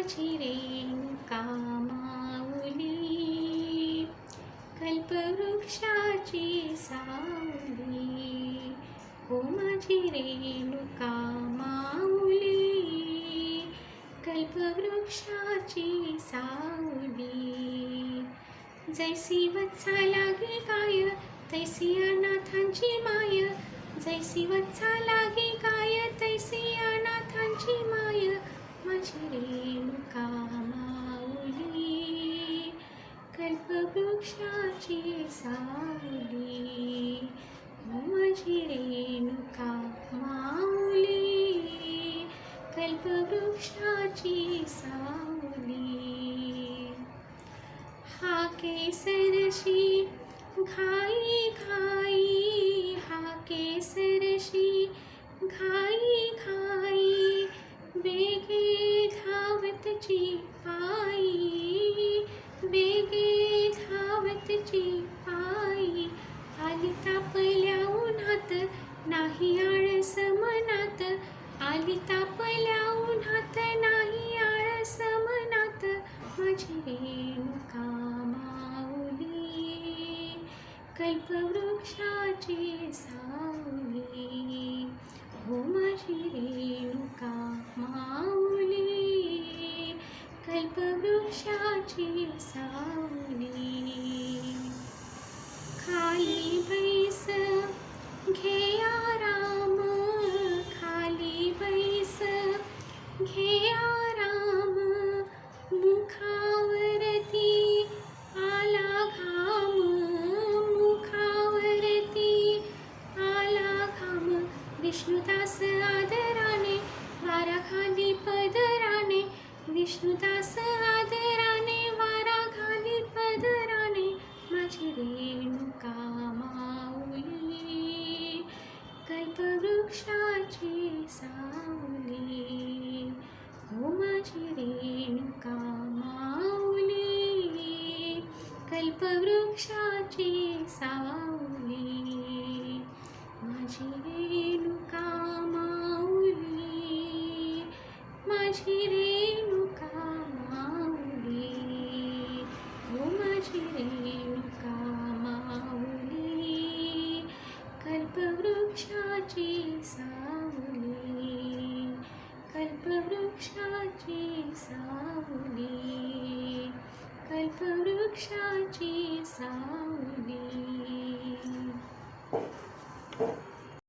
माझी रेणुका कल्पवृक्षाची सावली. हो माझी रेणुका माऊली कल्पवृक्षाची सावली. जैसी वत्सा लागे काय तैसी अनाथांची माय. जैसी वत्सा लागे काय तैसी माझी रेणुका माऊली कल्पवृक्षाची सावली माझी रेणुका माऊली कल्पवृक्षाची सावली हा केसरशी घाई घाई धावतची पायी आली तापल्या उन्हात नाही आळस मनात. आली तापल्या उन्हात नाही आळस मनात. माझी रेणुका माऊली कल्पवृक्षाची सा कल्पवृक्षाची सावली. खाली बैस घेया राम खाली बैस घेया राम मुखावरती आला घाम मुखावरती आला घाम विष्णुदास विष्णुदास आदराने वारा घाली पदराने माझी रेणुका माऊली कल्पवृक्षाची सावली. हो माझी रेणुका माऊली कल्पवृक्षाची सावली. माझी रेणुका माऊली माझी रे कल्पवृक्षाची सावली कल्पवृक्षाची सावली